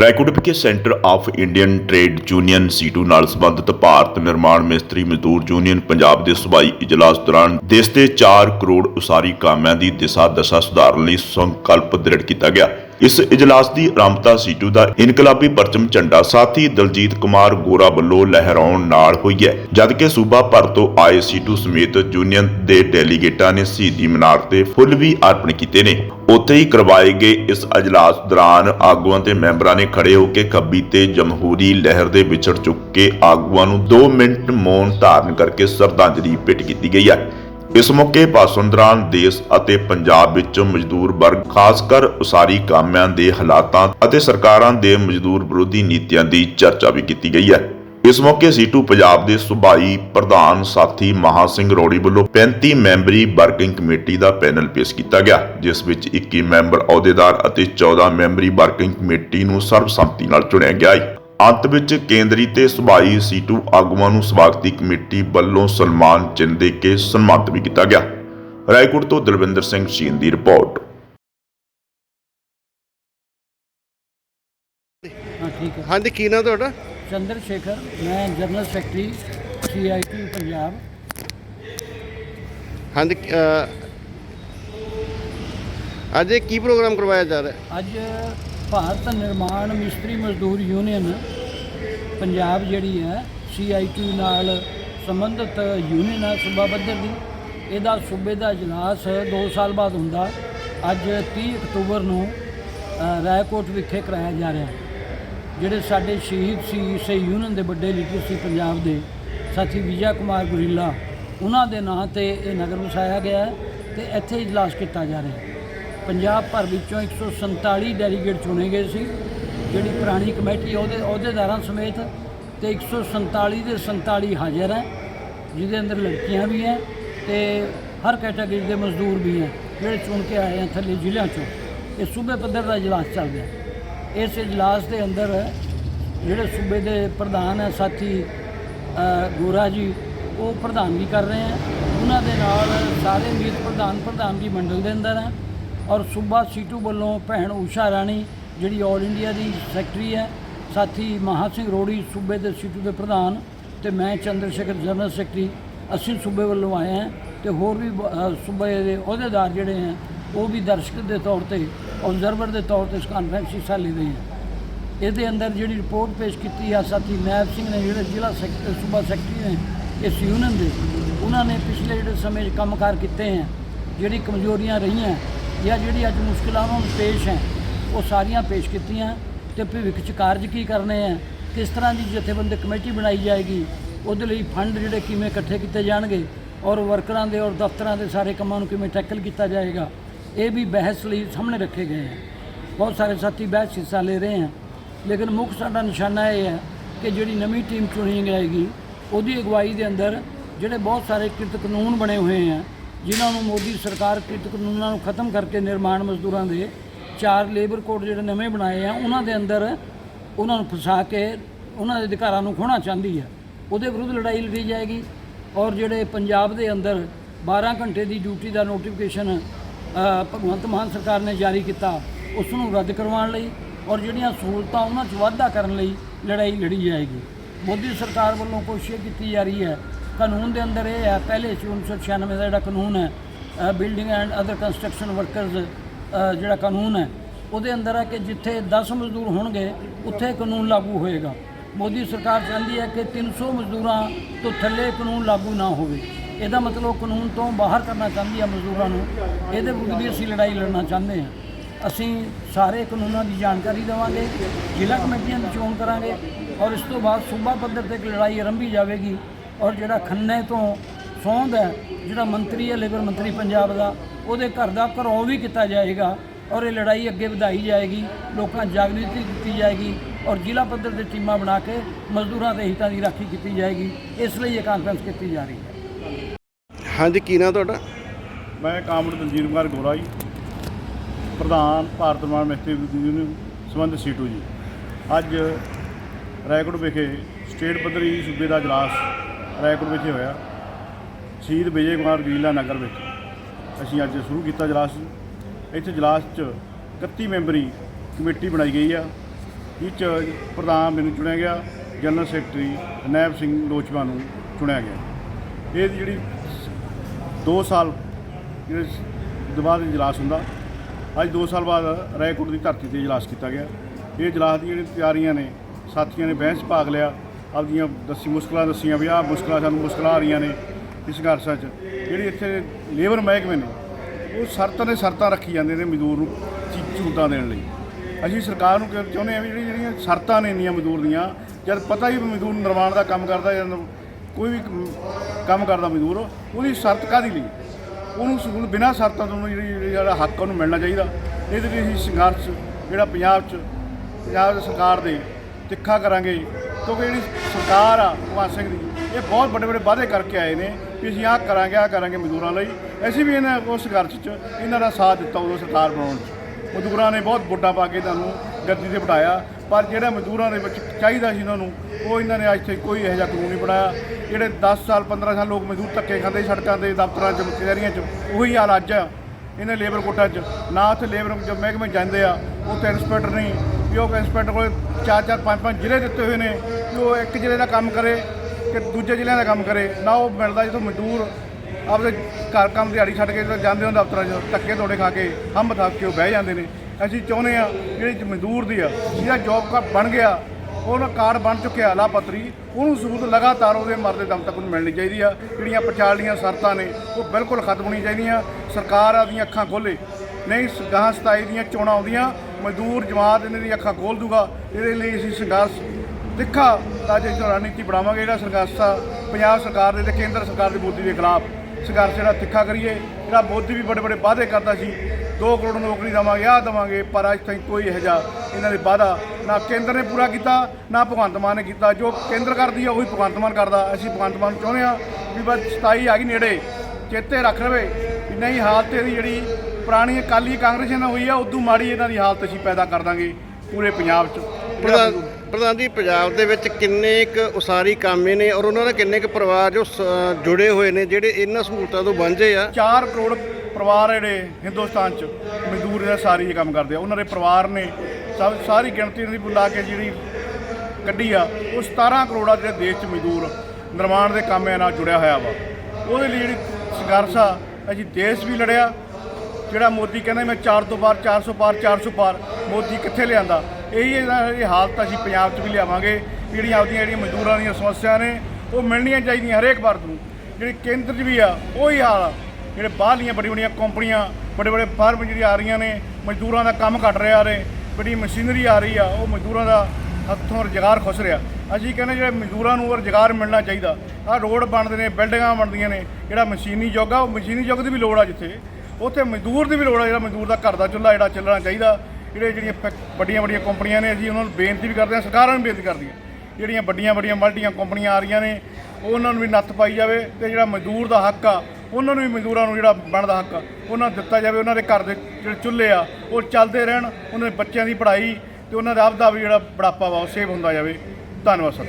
ਰਾਏਕੋਟ ਵਿਖੇ centre of Indian trade union CITU ਨਾਲ ਸੰਬੰਧਿਤ ਭਾਰਤ ਨਿਰਮਾਣ ਮਿਸਤਰੀ ਮਜ਼ਦੂਰ ਯੂਨੀਅਨ ਪੰਜਾਬ ਦੇ ਸੂਬਾਈ ਇਜਲਾਸ ਦੌਰਾਨ ਦੇਸ਼ ਦੇ 4 ਕਰੋੜ ਉਸਾਰੀ ਕਾਮਿਆਂ ਦੀ ਦਿਸ਼ਾ ਦਸ਼ਾ ਸੁਧਾਰਨ ਲਈ ਸੰਕਲਪ ਦ੍ਰਿੜ ਕੀਤਾ ਗਿਆ। ਇਸ ਇਜਲਾਸ ਦੀ ਆਰੰਭਤਾ ਸੀਟੂ ਦਾ ਇਨਕਲਾਬੀ ਪਰਚਮ ਝੰਡਾ ਸਾਥੀ ਦਲਜੀਤ ਕੁਮਾਰ ਗੋਰਾ ਵੱਲੋਂ ਲਹਿਰਾਉਣ ਨਾਲ ਹੋਈ ਹੈ। ਜਦਕਿ ਸੂਬਾ ਭਰ ਤੋਂ ਆਏ ਸੀਟੂ ਸਮੇਤ ਯੂਨੀਅਨ ਦੇ ਡੈਲੀਗੇਟਾਂ ਨੇ ਸ਼ਹੀਦੀ ਮਨਾਰ ਤੇ ਫੁੱਲ ਵੀ ਅਰਪਣ ਕੀਤੇ ਨੇ। ਉੱਥੇ ਹੀ ਕਰਵਾਏ ਗਏ ਇਸ ਅਜਲਾਸ ਦੌਰਾਨ ਆਗੂਆਂ ਤੇ ਮੈਂਬਰਾਂ ਨੇ ਖੜੇ ਹੋ ਕੇ ਖੱਬੀ ਤੇ ਜਮਹੂਰੀ ਲਹਿਰ ਦੇ ਵਿਛੜ ਚੁੱਕੇ ਆਗੂਆਂ ਨੂੰ 2 ਮਿੰਟ ਮੌਨ ਧਾਰਨ ਕਰਕੇ ਸ਼ਰਧਾਂਜਲੀ ਭੇਟ ਕੀਤੀ ਗਈ ਹੈ। ਇਸ ਮੌਕੇ ਭਾਸ਼ਣ ਦੌਰਾਨ ਦੇਸ਼ ਅਤੇ ਪੰਜਾਬ ਵਿੱਚ ਮਜ਼ਦੂਰ ਵਰਗ ਖਾਸ ਕਰ ਉਸਾਰੀ ਕਾਮਿਆਂ ਦੇ ਹਾਲਾਤਾਂ ਅਤੇ ਸਰਕਾਰਾਂ ਦੇ ਮਜ਼ਦੂਰ ਵਿਰੋਧੀ ਨੀਤੀਆਂ ਦੀ ਚਰਚਾ ਵੀ ਕੀਤੀ ਗਈ ਹੈ। ਇਸ ਮੌਕੇ ਸੀਟੂ ਪੰਜਾਬ ਦੇ ਸੁਭਾਈ ਪ੍ਰਧਾਨ ਸਾਥੀ ਮਹਾ ਸਿੰਘ ਰੋੜੀ ਵੱਲੋਂ 35 ਮੈਂਬਰੀ ਵਰਕਿੰਗ ਕਮੇਟੀ ਦਾ ਪੈਨਲ ਪੇਸ਼ ਕੀਤਾ ਗਿਆ, ਜਿਸ ਵਿੱਚ 21 ਮੈਂਬਰ ਅਹੁਦੇਦਾਰ ਅਤੇ 14 ਮੈਂਬਰੀ ਵਰਕਿੰਗ ਕਮੇਟੀ ਨੂੰ ਸਰਬਸੰਮਤੀ ਨਾਲ ਚੁਣਿਆ ਗਿਆ ਹੈ। ਅੰਤ ਵਿੱਚ ਕੇਂਦਰੀ ਤੇ ਸੁਭਾਈ ਸੀਟੂ ਆਗੂਆਂ ਨੂੰ ਸਵਾਗਤੀ ਕਮੇਟੀ ਵੱਲੋਂ ਸਨਮਾਨ ਚਿੰਨ੍ਹ ਦੇ ਕੇ ਸਨਮਾਨਿਤ ਵੀ ਕੀਤਾ ਗਿਆ। ਰਾਏਕੋਟ ਤੋਂ ਦਲਵਿੰਦਰ ਸਿੰਘ ਸ਼ੀਨ ਦੀ ਰਿਪੋਰਟ। ਹਾਂ ਠੀਕ ਹੈ। ਹਾਂਜੀ ਕੀ ਨਾਮ ਤੁਹਾਡਾ? ਚੰਦਰ ਸ਼ੇਖਰ ਮੈਂ ਜਨਰਲ ਸੈਕਟਰੀ ਸੀਆਈਟੀ ਪੰਜਾਬ। ਹਾਂਜੀ ਅਹ, ਅੱਜ ਇਹ ਕੀ ਪ੍ਰੋਗਰਾਮ ਕਰਵਾਇਆ ਜਾ ਰਿਹਾ? ਅੱਜ ਭਾਰਤ ਨਿਰਮਾਣ ਮਿਸਤਰੀ ਮਜ਼ਦੂਰ ਯੂਨੀਅਨ, ਪੰਜਾਬ ਜਿਹੜੀ ਹੈ ਸੀਆਈਟੀ ਨਾਲ ਸੰਬੰਧਿਤ ਯੂਨੀਅਨ ਹੈ ਸੂਬਾ ਪੱਧਰ ਦੀ। ਇਹਦਾ ਸੂਬੇ ਦਾ ਇਜਲਾਸ 2 ਸਾਲ ਬਾਅਦ ਹੁੰਦਾ। ਅੱਜ 30 ਅਕਤੂਬਰ ਨੂੰ ਰਾਏਕੋਟ ਵਿਖੇ ਕਰਾਇਆ ਜਾ ਰਿਹਾ ਜਿਹੜੇ ਸਾਡੇ ਸ਼ਹੀਦ ਸੀ ਇਸੇ ਯੂਨੀਅਨ ਦੇ ਵੱਡੇ ਲੀਡਰ ਸੀ ਪੰਜਾਬ ਦੇ, ਸਾਥੀ ਵਿਜਾ ਕੁਮਾਰ ਗੁਰੀਲਾ, ਉਹਨਾਂ ਦੇ ਨਾਂ ਤੇ ਇਹ ਨਗਰ ਵਸਾਇਆ ਗਿਆ ਹੈ ਤੇ ਇੱਥੇ ਇਜਲਾਸ ਕੀਤਾ ਜਾ ਰਿਹਾ ਪੰਜਾਬ ਭਰ ਵਿੱਚੋਂ 147 ਡੈਲੀਗੇਟ ਚੁਣੇ ਗਏ ਸੀ। ਜਿਹੜੀ ਪੁਰਾਣੀ ਕਮੇਟੀ ਉਹਦੇ ਅਹੁਦੇਦਾਰਾਂ ਸਮੇਤ ਤੇ 147 ਦੇ 47 ਹਾਜ਼ਰ ਹੈ, ਜਿਹਦੇ ਅੰਦਰ ਲੜਕੀਆਂ ਵੀ ਹੈ ਤੇ ਹਰ ਕੈਟਾਗਰੀ ਦੇ ਮਜ਼ਦੂਰ ਵੀ ਹੈ। ਜਿਹੜੇ ਚੁਣ ਕੇ ਆਏ ਆ ਥੱਲੇ ਜ਼ਿਲ੍ਹਿਆਂ ਚੋਂ, ਇਹ ਸੂਬੇ ਪੱਧਰ ਦਾ ਇਜਲਾਸ ਚੱਲ ਰਿਹਾ ਇਸ ਇਜਲਾਸ ਦੇ ਅੰਦਰ ਜਿਹੜੇ ਸੂਬੇ ਦੇ ਪ੍ਰਧਾਨ ਹੈ ਸਾਥੀ ਗੋਰਾ ਜੀ, ਉਹ ਪ੍ਰਧਾਨਗੀ ਕਰ ਰਹੇ ਹੈ ਉਹਨਾਂ ਦੇ ਨਾਲ ਸਾਰੇ ਮੀਤ ਪ੍ਰਧਾਨ, ਪ੍ਰਧਾਨਗੀ ਮੰਡਲ ਦੇ ਅੰਦਰ ਹੈ। ਔਰ ਸੂਬਾ ਸੀਟੂ ਵੱਲੋਂ ਭੈਣ ਊਸ਼ਾ ਰਾਣੀ, ਜਿਹੜੀ 올 ਇੰਡੀਆ ਦੀ ਸੈਕਟਰੀ ਹੈ, ਸਾਥੀ ਮਹਾ ਸਿੰਘ ਰੋੜੀ ਸੂਬੇ ਦੇ ਸੀਟੂ ਦੇ ਪ੍ਰਧਾਨ ਤੇ ਮੈਂ ਚੰਦਰ ਸ਼ੇਖਰ ਜਨਰਲ ਸੈਕਟਰੀ ਅਸੀਂ ਸੂਬੇ ਵੱਲੋਂ ਆਏ ਹਾਂ ਤੇ ਹੋਰ ਵੀ ਬ- ਸੂਬੇ ਦੇ ਅਹੁਦੇਦਾਰ ਜਿਹੜੇ ਹੈ, ਉਹ ਵੀ ਦਰਸ਼ਕ ਦੇ ਤੌਰ ਤੇ ਆਬਜ਼ਰਵਰ ਦੇ ਤੌਰ ਤੇ ਇਸ ਕਾਨਫਰੰਸ 'ਚ ਹਿੱਸਾ ਲੈ ਰਹੇ ਹੈ। ਇਹਦੇ ਅੰਦਰ ਜਿਹੜੀ ਰਿਪੋਰਟ ਪੇਸ਼ ਕੀਤੀ ਆ ਸਾਥੀ ਨੈਬ ਸਿੰਘ ਨੇ, ਜਿਹੜੇ ਜ਼ਿਲ੍ਹਾ ਸੈਕਟਰੀ ਸੂਬਾ ਸੈਕਟਰੀ ਨੇ ਇਸ ਯੂਨੀਅਨ ਦੇ। ਉਹਨਾਂ ਨੇ ਪਿਛਲੇ ਜਿਹੜੇ ਸਮੇਂ 'ਚ ਕੰਮਕਾਰ ਕੀਤੇ ਹੈ, ਜਿਹੜੀ ਕਮਜ਼ੋਰੀਆਂ ਰਹੀਆਂ ਜਾਂ ਜਿਹੜੀ ਅੱਜ ਮੁਸ਼ਕਲਾਂ ਉਹਨਾਂ ਨੂੰ ਪੇਸ਼ ਹੈ, ਉਹ ਸਾਰੀਆਂ ਪੇਸ਼ ਕੀਤੀਆਂ ਤੇ ਭਵਿੱਖ 'ਚ ਕਾਰਜ ਕੀ ਕਰਨੇ ਆ, ਕਿਸ ਤਰ੍ਹਾਂ ਦੀ ਜਥੇਬੰਦੀ ਕਮੇਟੀ ਬਣਾਈ ਜਾਏਗੀ, ਉਹਦੇ ਲਈ ਫੰਡ ਜਿਹੜੇ ਕਿਵੇਂ ਇਕੱਠੇ ਕੀਤੇ ਜਾਣਗੇ ਔਰ ਵਰਕਰਾਂ ਦੇ ਔਰ ਦਫ਼ਤਰਾਂ ਦੇ ਸਾਰੇ ਕੰਮਾਂ ਨੂੰ ਕਿਵੇਂ ਟੈਕਲ ਕੀਤਾ ਜਾਏਗਾ, ਇਹ ਵੀ ਬਹਿਸ ਲਈ ਸਾਹਮਣੇ ਰੱਖੇ ਗਏ ਹੈ ਬਹੁਤ ਸਾਰੇ ਸਾਥੀ ਬਹਿਸ ਹਿੱਸਾ ਲੈ ਰਹੇ ਹਨ ਲੇਕਿਨ ਮੁੱਖ ਸਾਡਾ ਨਿਸ਼ਾਨਾ ਇਹ ਹੈ ਕਿ ਜਿਹੜੀ ਨਵੀਂ ਟੀਮ ਚੁਣੀ ਜਾਏਗੀ, ਉਹਦੀ ਅਗਵਾਈ ਦੇ ਅੰਦਰ ਜਿਹੜੇ ਬਹੁਤ ਸਾਰੇ ਕਿਰਤ ਕਾਨੂੰਨ ਬਣੇ ਹੋਏ ਆ ਜਿਨ੍ਹਾਂ ਨੂੰ ਮੋਦੀ ਸਰਕਾਰ ਕਿਰਤ ਕਾਨੂੰਨਾਂ ਨੂੰ ਖਤਮ ਕਰਕੇ ਨਿਰਮਾਣ ਮਜ਼ਦੂਰਾਂ ਦੇ ਚਾਰ ਲੇਬਰ ਕੋਡ ਜਿਹੜੇ ਨਵੇਂ ਬਣਾਏ ਆ, ਉਹਨਾਂ ਦੇ ਅੰਦਰ ਉਹਨਾਂ ਨੂੰ ਫਸਾ ਕੇ ਉਹਨਾਂ ਦੇ ਅਧਿਕਾਰਾਂ ਨੂੰ ਖੋਹਣਾ ਚਾਹੁੰਦੀ ਹੈ ਉਹਦੇ ਵਿਰੁੱਧ ਲੜਾਈ ਲੜੀ ਜਾਏਗੀ ਔਰ ਜਿਹੜੇ ਪੰਜਾਬ ਦੇ ਅੰਦਰ 12 ਘੰਟੇ ਦੀ ਡਿਊਟੀ ਦਾ ਨੋਟੀਫਿਕੇਸ਼ਨ ਭਗਵੰਤ ਮਾਨ ਸਰਕਾਰ ਨੇ ਜਾਰੀ ਕੀਤਾ ਉਸ ਨੂੰ ਰੱਦ ਕਰਵਾਉਣ ਲਈ ਔਰ ਜਿਹੜੀਆਂ ਸਹੂਲਤਾਂ ਉਹਨਾਂ 'ਚ ਵਾਧਾ ਕਰਨ ਲਈ ਲੜਾਈ ਲੜੀ ਜਾਏਗੀ। ਮੋਦੀ ਸਰਕਾਰ ਵੱਲੋਂ ਕੋਸ਼ਿਸ਼ ਕੀਤੀ ਜਾ ਰਹੀ ਹੈ ਕਾਨੂੰਨ ਦੇ ਅੰਦਰ ਇਹ ਹੈ, ਪਹਿਲੇ ਸੀ 1996 ਦਾ ਜਿਹੜਾ ਕਾਨੂੰਨ ਹੈ building and other construction workers ਜਿਹੜਾ ਕਾਨੂੰਨ ਹੈ, ਉਹਦੇ ਅੰਦਰ ਹੈ ਕਿ ਜਿੱਥੇ 10 ਮਜ਼ਦੂਰ ਹੋਣਗੇ, ਉੱਥੇ ਕਾਨੂੰਨ ਲਾਗੂ ਹੋਏਗਾ। ਮੋਦੀ ਸਰਕਾਰ ਚਾਹੁੰਦੀ ਹੈ ਕਿ 300 ਮਜ਼ਦੂਰਾਂ ਤੋਂ ਥੱਲੇ ਕਾਨੂੰਨ ਲਾਗੂ ਨਾ ਹੋਵੇ। ਇਹਦਾ ਮਤਲਬ ਕਾਨੂੰਨ ਤੋਂ ਬਾਹਰ ਕਰਨਾ ਚਾਹੁੰਦੀ ਹੈ ਮਜ਼ਦੂਰਾਂ ਨੂੰ। ਇਹਦੇ ਵਿਰੁੱਧ ਵੀ ਅਸੀਂ ਲੜਾਈ ਲੜਨਾ ਚਾਹੁੰਦੇ ਹਾਂ। ਅਸੀਂ ਸਾਰੇ ਕਾਨੂੰਨਾਂ ਦੀ ਜਾਣਕਾਰੀ ਦੇਵਾਂਗੇ, ਜ਼ਿਲ੍ਹਾ ਕਮੇਟੀਆਂ ਦੀ ਚੋਣ ਕਰਾਂਗੇ ਔਰ ਇਸ ਤੋਂ ਬਾਅਦ ਸੂਬਾ ਪੱਧਰ ਤੇ ਇੱਕ ਲੜਾਈ ਆਰੰਭੀ ਜਾਵੇਗੀ। ਔਰ ਜਿਹੜਾ ਖੰਨੇ ਤੋਂ ਸੌਂਦ ਹੈ ਜਿਹੜਾ ਮੰਤਰੀ ਹੈ ਲੇਬਰ ਮੰਤਰੀ ਪੰਜਾਬ ਦਾ ਉਹਦੇ ਘਰ ਦਾ ਘਰੋਂ ਵੀ ਕੀਤਾ ਜਾਏਗਾ ਔਰ ਇਹ ਲੜਾਈ ਅੱਗੇ ਵਧਾਈ ਜਾਏਗੀ ਲੋਕਾਂ 'ਚ ਜਾਗ੍ਰਿਤੀ ਦਿੱਤੀ ਜਾਏਗੀ ਔਰ ਜ਼ਿਲ੍ਹਾ ਪੱਧਰ ਤੇ ਟੀਮਾਂ ਬਣਾ ਕੇ ਮਜ਼ਦੂਰਾਂ ਦੇ ਹਿੱਤਾਂ ਦੀ ਰਾਖੀ ਕੀਤੀ ਜਾਏਗੀ ਇਸ ਲਈ ਇਹ ਕਾਨਫਰੰਸ ਕੀਤੀ ਜਾ ਰਹੀ ਹੈ। ਹਾਂਜੀ ਕੀ ਨਾਮ ਤੁਹਾਡਾ? ਮੈਂ ਕਾਮਰੇਡ ਦਲਜੀਤ ਕੁਮਾਰ ਗੋਰਾ ਜੀ ਪ੍ਰਧਾਨ ਭਾਰਤ ਨਿਰਮਾਣ ਮਿਸਤਰੀ ਯੂਨੀਅਨ ਸੰਬੰਧ ਸੀਟੂ ਜੀ। ਅੱਜ ਰਾਏਕੋਟ ਵਿਖੇ ਸਟੇਟ ਪੱਧਰੀ ਸੂਬੇ ਦਾ ਇਜਲਾਸ ਰਾਏਕੋਟ ਵਿਖੇ ਹੋਇਆ। ਸ਼ਹੀਦ ਵਿਜੇ ਕੁਮਾਰ ਗੀਲਾ ਨਗਰ ਵਿੱਚ। ਅਸੀਂ ਅੱਜ ਸ਼ੁਰੂ ਕੀਤਾ ਇਜਲਾਸ ਇੱਥੇ ਇਜਲਾਸ 'ਚ 31 ਮੈਂਬਰੀ ਕਮੇਟੀ ਬਣਾਈ ਗਈ ਆ ਇਹ 'ਚ ਪ੍ਰਧਾਨ ਮੈਨੂੰ ਚੁਣਿਆ ਗਿਆ, ਜਨਰਲ ਸੈਕਟਰੀ ਨੈਬ ਸਿੰਘ ਲੋਚਵਾ ਨੂੰ ਚੁਣਿਆ ਗਿਆ। ਇਹ ਜਿਹੜੀ 2 ਸਾਲ ਜਿਹੜੇ ਤੋਂ ਇਜਲਾਸ ਹੁੰਦਾ। ਅੱਜ 2 ਸਾਲ ਬਾਅਦ ਰਾਏਕੋਟ ਦੀ ਧਰਤੀ ਤੇ ਇਜਲਾਸ ਕੀਤਾ ਗਿਆ। ਇਹ ਇਜਲਾਸ ਦੀ ਜਿਹੜੀ ਤਿਆਰੀਆਂ ਨੇ, ਸਾਥੀਆਂ ਨੇ ਬਹਿਸ ਭਾਗ ਲਿਆ। ਆਪਦੀਆਂ ਦੱਸੀ ਮੁਸ਼ਕਲਾਂ ਦੱਸੀਆਂ ਵੀ ਆਹ ਮੁਸ਼ਕਲਾਂ ਸਾਨੂੰ ਮੁਸ਼ਕਲਾਂ ਆ ਰਹੀਆਂ ਨੇ ਇਸ ਸੰਘਰਸ਼ਾਂ 'ਚ ਜਿਹੜੀ ਇੱਥੇ ਲੇਬਰ ਮਹਿਕਮੇ ਨੇ, ਉਹ ਸ਼ਰਤਾਂ ਨੇ ਸ਼ਰਤਾਂ ਰੱਖੀ ਜਾਂਦੇ ਨੇ ਮਜ਼ਦੂਰ ਨੂੰ ਚੀ- ਦੇਣ ਲਈ। ਅਸੀਂ ਸਰਕਾਰ ਨੂੰ ਕਹਿ- ਚਾਹੁੰਦੇ ਹਾਂ ਵੀ ਜਿਹੜੀ ਜਿਹੜੀਆਂ ਸ਼ਰਤਾਂ ਨੇ ਇੰਨੀਆਂ ਮਜ਼ਦੂਰ ਦੀਆਂ, ਜਦ ਪਤਾ ਹੀ ਮਜ਼ਦੂਰ ਨਿਰਮਾਣ ਦਾ ਕੰਮ ਕਰਦਾ ਜਾਂ ਕੋਈ ਵੀ ਕੰਮ- ਕਰਦਾ ਮਜ਼ਦੂਰ, ਉਹਦੀ ਸ਼ਰਤ ਕਾਹਦੀ ਲਈ? ਉਹਨੂੰ ਸਕੂਲ ਬਿਨਾਂ ਸ਼ਰਤਾਂ ਤੋਂ ਜਿਹੜੀ, ਜਿਹੜਾ ਹੱਕ ਉਹਨੂੰ ਮਿਲਣਾ ਚਾਹੀਦਾ। ਇਹਦੇ ਲਈ ਅਸੀਂ ਸੰਘਰਸ਼, ਜਿਹੜਾ ਪੰਜਾਬ 'ਚ, ਪੰਜਾਬ ਸਰਕਾਰ ਦੇ ਤਿੱਖਾ ਕਰਾਂਗੇ। ਕਿਉਂਕਿ ਜਿਹੜੀ ਸਰਕਾਰ ਆ, ਭਗਵੰਤ ਸਿੰਘ ਦੀ, ਇਹ ਬਹੁਤ ਵੱਡੇ ਵੱਡੇ ਵਾਅਦੇ ਕਰਕੇ ਆਏ ਨੇ ਵੀ ਅਸੀਂ ਆਹ ਕਰਾਂਗੇ ਆਹ ਕਰਾਂਗੇ ਮਜ਼ਦੂਰਾਂ ਲਈ। ਅਸੀਂ ਵੀ ਇਹਨਾਂ ਉਸ ਸੰਘਰਸ਼ 'ਚ, ਇਹਨਾਂ ਦਾ ਸਾਥ ਦਿੱਤਾ ਉਦੋਂ ਸਰਕਾਰ ਬਣਾਉਣ 'ਚ। ਮਜ਼ਦੂਰਾਂ ਨੇ ਬਹੁਤ ਵੋਟਾਂ ਪਾ ਕੇ ਤੁਹਾਨੂੰ ਗੱਦੀ ਤੇ ਬਿਠਾਇਆ, ਪਰ ਜਿਹੜਾ ਮਜ਼ਦੂਰਾਂ ਦੇ ਵਿੱਚ ਚਾਹੀਦਾ ਸੀ ਇਹਨਾਂ ਨੂੰ, ਉਹ ਇਹਨਾਂ ਨੇ ਅੱਜ ਤੱਕ ਕੋਈ ਇਹੋ ਜਿਹਾ ਕਾਨੂੰਨ ਨਹੀਂ ਬਣਾਇਆ। ਜਿਹੜੇ 10 ਸਾਲ 15 ਸਾਲ ਲੋਕ ਮਜ਼ਦੂਰ ਧੱਕੇ ਖਾਂਦੇ ਸੜਕਾਂ ਤੇ, ਦਫ਼ਤਰਾਂ 'ਚ ਕਚਹਿਰੀਆਂ 'ਚ, ਉਹੀ ਹਾਲ ਅੱਜ ਆ। ਇਹਨਾਂ ਲੇਬਰ ਕੋਟਾਂ 'ਚ, ਨਾ ਉੱਥੇ ਲੇਬਰ ਜੋ ਮਹਿਕਮੇ ਜਾਂਦੇ ਆ, ਉੱਥੇ ਇੰਸਪੈਕਟਰ ਨਹੀਂ ਵੀ ਉਹ ਇੰਸਪੈਕਟਰ ਕੋਲ ਚਾਰ ਚਾਰ, ਪੰਜ ਪੰਜ ਜ਼ਿਲ੍ਹੇ ਦਿੱਤੇ ਹੋਏ ਨੇ ਕਿ ਉਹ ਇੱਕ ਜ਼ਿਲ੍ਹੇ ਦਾ ਕੰਮ ਕਰੇ ਕਿ ਦੂਜੇ ਜ਼ਿਲ੍ਹਿਆਂ ਦਾ ਕੰਮ ਕਰੇ। ਨਾ ਉਹ ਮਿਲਦਾ ਜਦੋਂ ਮਜ਼ਦੂਰ ਆਪਦੇ ਘਰ ਕੰਮ ਦਿਹਾੜੀ ਛੱਡ ਕੇ ਜਦੋਂ ਜਾਂਦੇ ਹੁੰਦੇ ਦਫ਼ਤਰਾਂ 'ਚ, ਧੱਕੇ ਤੋੜੇ ਖਾ ਕੇ, ਹੰਬ ਥੱਕ ਕੇ ਉਹ ਬਹਿ ਜਾਂਦੇ ਨੇ। ਅਸੀਂ ਚਾਹੁੰਦੇ ਆ ਜਿਹੜੀ ਮਜ਼ਦੂਰ ਦੀ ਆ, ਜਿਹਦਾ ਜੋਬ ਕਾਰਡ ਬਣ ਗਿਆ ਉਹਨਾਂ ਕਾਰਡ ਬਣ ਚੁੱਕਿਆ ਲਾਪਤਰੀ ਉਹਨੂੰ ਸਬੂਤ ਲਗਾਤਾਰ ਉਹਦੇ ਮਰਦੇ ਦਮ ਤੱਕ ਨੂੰ ਮਿਲਣੀ ਚਾਹੀਦੀ ਆ। ਜਿਹੜੀਆਂ ਪਛਾੜੀਆਂ ਸ਼ਰਤਾਂ ਨੇ, ਉਹ ਬਿਲਕੁਲ ਖਤਮ ਹੋਣੀ ਚਾਹੀਦੀਆਂ। ਸਰਕਾਰ ਆਪਦੀਆਂ ਅੱਖਾਂ ਖੋਲੇ ਨਹੀਂ ਸ- ਗਾਹਾਂ 27 ਦੀਆਂ ਚੋਣਾਂ ਆਉਂਦੀਆਂ ਮਜ਼ਦੂਰ ਜਮਾਤ ਇਹਨਾਂ ਦੀਆਂ ਅੱਖਾਂ ਖੋਲ ਦੂਗਾ, ਇਹਦੇ ਲਈ ਅਸੀਂ ਸੰਘਰਸ਼ ਤਿੱਖਾ ਅੱਜ ਅਸੀਂ ਰਣਨੀਤੀ ਬਣਾਵਾਂਗੇ। ਜਿਹੜਾ ਸੰਘਰਸ਼ ਆ, ਪੰਜਾਬ ਸਰਕਾਰ ਦੇ ਤੇ ਕੇਂਦਰ ਸਰਕਾਰ ਦੇ ਮੋਦੀ ਦੇ ਖਿਲਾਫ ਸੰਘਰਸ਼ ਜਿਹੜਾ ਤਿੱਖਾ ਕਰੀਏ, ਜਿਹੜਾ ਮੋਦੀ ਵੀ ਬੜੇ ਬੜੇ ਵਾਅਦੇ ਕਰਦਾ ਸੀ 2 ਕਰੋੜ ਨੌਕਰੀ ਦੇਵਾਂਗੇ, ਆਹ ਦੇਵਾਂਗੇ, ਪਰ ਅੱਜ ਤਾਈਂ ਕੋਈ ਇਹੋ ਜਿਹਾ ਇਹਨਾਂ ਦੇ ਵਾਅਦਾ ਨਾ ਕੇਂਦਰ ਨੇ ਪੂਰਾ ਕੀਤਾ, ਨਾ ਭਗਵੰਤ ਮਾਨ ਨੇ ਕੀਤਾ। ਜੋ ਕੇਂਦਰ ਕਰਦੀ ਆ, ਉਹੀ ਭਗਵੰਤ ਮਾਨ ਕਰਦਾ। ਅਸੀਂ ਭਗਵੰਤ ਮਾਨ ਨੂੰ ਚਾਹੁੰਦੇ ਆ ਵੀ ਬਸ 27 ਆ ਗਈ ਨੇੜੇ, ਚੇਤੇ ਰੱਖ ਲਵੇ ਵੀ ਨਹੀਂ ਹਾਲਤ ਇਹਦੀ ਜਿਹੜੀ ਪੁਰਾਣੀ ਅਕਾਲੀ ਕਾਂਗਰਸ ਨਾਲ ਹੋਈ ਆ ਉਦੋਂ ਮਾੜੀ ਇਹਨਾਂ ਦੀ ਹਾਲਤ ਅਸੀਂ ਪੈਦਾ ਕਰ ਦਾਂਗੇ ਪੂਰੇ ਪੰਜਾਬ 'ਚ। ਪ੍ਰਧਾਨ ਪ੍ਰਧਾਨ ਜੀ ਪੰਜਾਬ ਦੇ ਵਿੱਚ ਕਿੰਨੇ ਕੁ ਉਸਾਰੀ ਕਾਮੇ ਨੇ ਔਰ ਉਹਨਾਂ ਦੇ ਕਿੰਨੇ ਕੁ ਪਰਿਵਾਰ ਜੋ ਸ- ਜੁੜੇ ਹੋਏ ਨੇ ਜਿਹੜੇ ਇਹਨਾਂ ਸਹੂਲਤਾਂ ਤੋਂ ਵਾਂਝੇ ਆ? 4 ਕਰੋੜ ਪਰਿਵਾਰ ਜਿਹੜੇ ਹਿੰਦੁਸਤਾਨ 'ਚ ਮਜ਼ਦੂਰ ਜਿਹੜਾ ਸਾਰੀ ਇਹ ਕੰਮ ਕਰਦੇ ਆ। ਉਹਨਾਂ ਦੇ ਪਰਿਵਾਰ ਨੇ ਸਭ ਸਾਰੀ ਗਿਣਤੀ ਇਹਨਾਂ ਦੀ ਬੁਲਾ ਕੇ ਜਿਹੜੀ ਕੱਢੀ ਆ ਉਹ 17 ਕਰੋੜ ਜਿਹੜੇ ਦੇਸ਼ 'ਚ ਮਜ਼ਦੂਰ ਨਿਰਮਾਣ ਦੇ ਕੰਮਾਂ ਨਾਲ ਜੁੜਿਆ ਹੋਇਆ ਵਾ। ਉਹਦੇ ਲਈ ਜਿਹੜੀ ਸੰਘਰਸ਼ ਆ ਅਸੀਂ ਦੇਸ਼ ਵੀ ਲੜਿਆ ਜਿਹੜਾ ਮੋਦੀ ਕਹਿੰਦਾ ਮੈਂ 4 ਤੋਂ ਪਾਰ 400 ਪਾਰ 400 ਪਾਰ, ਮੋਦੀ ਕਿੱਥੇ ਲਿਆਂਦਾ? ਇਹੀ ਇਹਦਾ- ਇਹ ਹਾਲਤ ਅਸੀਂ ਪੰਜਾਬ 'ਚ ਵੀ ਲਿਆਵਾਂਗੇ। ਜਿਹੜੀਆਂ ਆਪਦੀਆਂ ਜਿਹੜੀਆਂ ਮਜ਼ਦੂਰਾਂ ਦੀਆਂ ਸਮੱਸਿਆ ਨੇ, ਉਹ ਮਿਲਣੀਆਂ ਚਾਹੀਦੀਆਂ ਹਰੇਕ ਵਰਗ ਨੂੰ। ਜਿਹੜੇ ਕੇਂਦਰ 'ਚ ਵੀ ਆ, ਉਹੀ ਹਾਲ ਆ। ਜਿਹੜੇ ਬਾਹਰਲੀਆਂ ਬੜੀ ਬੜੀਆਂ ਕੰਪਨੀਆਂ ਬੜੇ ਬੜੇ ਫਾਰਮ ਜਿਹੜੀਆਂ ਆ ਰਹੀਆਂ ਨੇ, ਮਜ਼ਦੂਰਾਂ ਦਾ ਕੰਮ ਘਟ ਰਿਹਾ ਨੇ ਬੜੀ ਮਸ਼ੀਨਰੀ ਆ ਰਹੀ ਆ, ਉਹ ਮਜ਼ਦੂਰਾਂ ਦਾ ਹੱਥੋਂ ਰੁਜ਼ਗਾਰ ਖੁੱਸ ਰਿਹਾ। ਅਸੀਂ ਕਹਿੰਦੇ ਜਿਹੜੇ ਮਜ਼ਦੂਰਾਂ ਨੂੰ ਰੁਜ਼ਗਾਰ ਮਿਲਣਾ ਚਾਹੀਦਾ। ਆਹ ਰੋਡ ਬਣਦੇ ਨੇ, ਬਿਲਡਿੰਗਾਂ ਬਣਦੀਆਂ ਨੇ, ਜਿਹੜਾ ਮਸ਼ੀਨੀ ਯੁੱਗ ਆ, ਉਹ ਮਸ਼ੀਨੀ ਯੁੱਗ ਦੀ ਵੀ ਲੋੜ ਆ ਜਿੱਥੇ। ਉੱਥੇ ਮਜ਼ਦੂਰ ਦੀ ਵੀ ਲੋੜ ਆ, ਜਿਹੜਾ ਮਜ਼ਦੂਰ ਦਾ ਘਰ ਦਾ ਚੁੱਲ੍ਹਾ ਜਿਹੜਾ ਚੱਲਣਾ ਚਾਹੀਦਾ। ਜਿਹੜੇ ਜਿਹੜੀਆਂ ਫੈਕ- ਵੱਡੀਆਂ ਵੱਡੀਆਂ ਕੰਪਨੀਆਂ ਨੇ ਅਸੀਂ ਉਹਨਾਂ ਨੂੰ ਬੇਨਤੀ ਵੀ ਕਰਦੇ ਹਾਂ ਸਰਕਾਰਾਂ ਨੂੰ ਬੇਨਤੀ ਕਰਦੀਆਂ ਜਿਹੜੀਆਂ ਵੱਡੀਆਂ ਵੱਡੀਆਂ ਮਲਟੀਆਂ ਕੰਪਨੀਆਂ ਆ ਰਹੀਆਂ ਨੇ, ਉਹਨਾਂ ਨੂੰ ਵੀ ਨੱਥ ਪਾਈ ਜਾਵੇ ਤੇ ਜਿਹੜਾ ਮਜ਼ਦੂਰ ਦਾ ਹੱਕ ਆ, ਉਹਨਾਂ ਨੂੰ ਵੀ ਮਜ਼ਦੂਰਾਂ ਨੂੰ ਜਿਹੜਾ ਬਣਦਾ ਹੱਕ ਆ, ਉਹਨਾਂ ਨੂੰ ਦਿੱਤਾ ਜਾਵੇ, ਉਹਨਾਂ ਦੇ ਘਰ ਦੇ ਜਿਹੜੇ ਚੁੱਲ੍ਹੇ ਆ, ਉਹ ਚੱਲਦੇ ਰਹਿਣ, ਉਹਨਾਂ ਦੇ ਬੱਚਿਆਂ ਦੀ ਪੜ੍ਹਾਈ ਤੇ ਉਹਨਾਂ ਦਾ ਆਪਦਾ ਵੀ ਜਿਹੜਾ ਬੁਢਾਪਾ ਵਾ, ਉਹ ਸੇਵ ਹੁੰਦਾ ਜਾਵੇ। ਧੰਨਵਾਦ, ਸਰ।